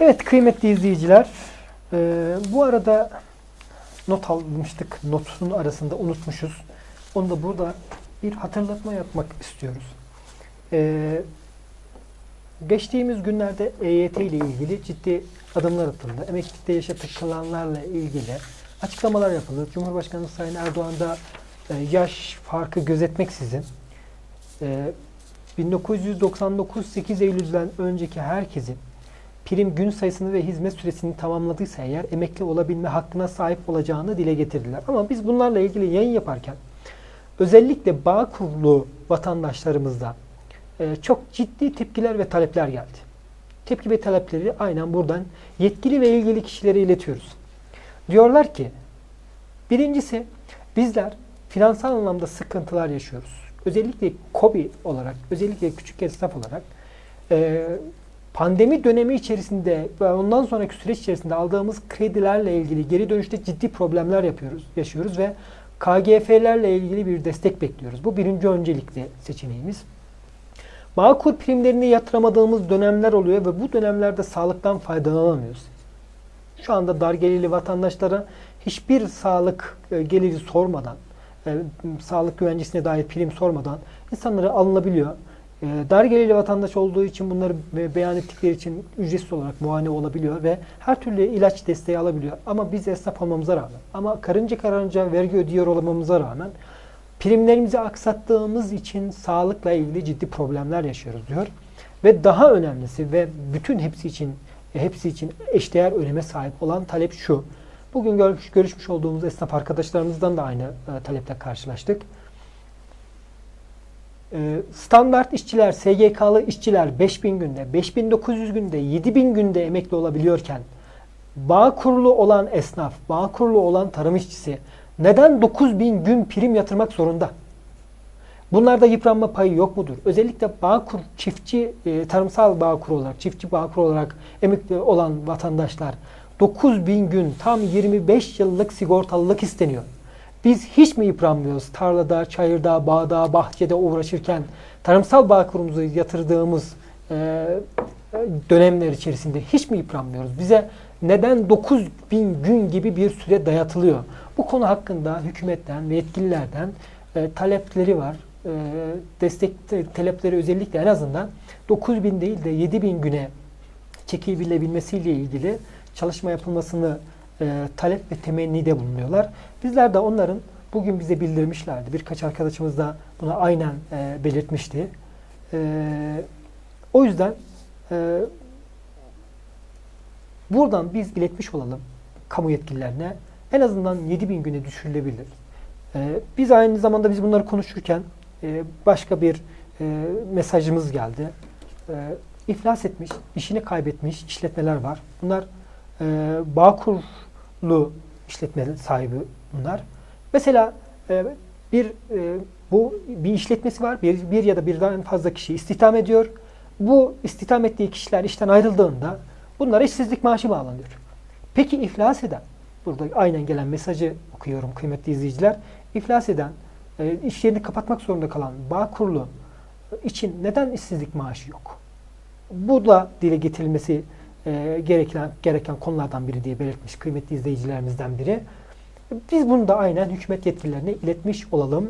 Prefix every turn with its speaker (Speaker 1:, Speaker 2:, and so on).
Speaker 1: Evet kıymetli izleyiciler, e, bu arada not almıştık. Notun arasında unutmuşuz. Onu da burada bir hatırlatma yapmak istiyoruz. E, geçtiğimiz günlerde EYT ile ilgili ciddi adımlar atıldı. Emeklilikte yaşa takılanlarla ilgili açıklamalar yapıldı. Cumhurbaşkanı Sayın Erdoğan da e, yaş farkı gözetmeksizin e, 1999 8 Eylül'den önceki herkesin prim gün sayısını ve hizmet süresini tamamladıysa eğer emekli olabilme hakkına sahip olacağını dile getirdiler. Ama biz bunlarla ilgili yayın yaparken özellikle bağ kurulu vatandaşlarımızdan e, çok ciddi tepkiler ve talepler geldi. Tepki ve talepleri aynen buradan yetkili ve ilgili kişilere iletiyoruz. Diyorlar ki birincisi bizler finansal anlamda sıkıntılar yaşıyoruz. Özellikle KOBİ olarak, özellikle küçük esnaf olarak e, pandemi dönemi içerisinde ve ondan sonraki süreç içerisinde aldığımız kredilerle ilgili geri dönüşte ciddi problemler yapıyoruz, yaşıyoruz ve KGF'lerle ilgili bir destek bekliyoruz. Bu birinci öncelikli seçeneğimiz. Bağkur primlerini yatıramadığımız dönemler oluyor ve bu dönemlerde sağlıktan faydalanamıyoruz. Şu anda dar gelirli vatandaşlara hiçbir sağlık e, geliri sormadan, e, sağlık güvencesine dair prim sormadan insanlara alınabiliyor. E, dar gelirli vatandaş olduğu için bunları be- beyan ettikleri için ücretsiz olarak muayene olabiliyor ve her türlü ilaç desteği alabiliyor. Ama biz esnaf olmamıza rağmen, ama karınca karınca vergi ödüyor olmamıza rağmen primlerimizi aksattığımız için sağlıkla ilgili ciddi problemler yaşıyoruz diyor. Ve daha önemlisi ve bütün hepsi için hepsi için eşdeğer öneme sahip olan talep şu. Bugün görmüş, görüşmüş olduğumuz esnaf arkadaşlarımızdan da aynı e, taleple karşılaştık. E, standart işçiler, SGK'lı işçiler 5000 günde, 5900 günde, 7000 günde emekli olabiliyorken bağ kurulu olan esnaf, bağ kurulu olan tarım işçisi neden 9000 gün prim yatırmak zorunda? Bunlarda yıpranma payı yok mudur? Özellikle Bağkur çiftçi, e, tarımsal Bağkur olarak, çiftçi Bağkur olarak emekli olan vatandaşlar 9000 gün tam 25 yıllık sigortalılık isteniyor. Biz hiç mi yıpranmıyoruz? Tarlada, çayırda, bağda, bahçede uğraşırken tarımsal Bağkur'umuzu yatırdığımız e, dönemler içerisinde hiç mi yıpranmıyoruz? Bize neden 9000 gün gibi bir süre dayatılıyor? Bu konu hakkında hükümetten ve yetkililerden e, talepleri var. E, destek te- talepleri özellikle en azından 9000 değil de 7000 güne çekilebilmesiyle ilgili çalışma yapılmasını e, talep ve temennide bulunuyorlar. Bizler de onların bugün bize bildirmişlerdi. Birkaç arkadaşımız da buna aynen e, belirtmişti. E, o yüzden e, buradan biz iletmiş olalım kamu yetkililerine en azından 7000 güne düşürülebilir. Ee, biz aynı zamanda biz bunları konuşurken e, başka bir e, mesajımız geldi. E, iflas etmiş, işini kaybetmiş işletmeler var. Bunlar e, Bağkurlu işletme sahibi bunlar. Mesela e, bir e, bu bir işletmesi var. Bir, bir ya da birden fazla kişi istihdam ediyor. Bu istihdam ettiği kişiler işten ayrıldığında bunlara işsizlik maaşı bağlanıyor. Peki iflas eden, burada aynen gelen mesajı okuyorum kıymetli izleyiciler. İflas eden, e, iş yerini kapatmak zorunda kalan bağ kurulu için neden işsizlik maaşı yok? Bu da dile getirilmesi e, gereken, gereken konulardan biri diye belirtmiş kıymetli izleyicilerimizden biri. Biz bunu da aynen hükümet yetkililerine iletmiş olalım.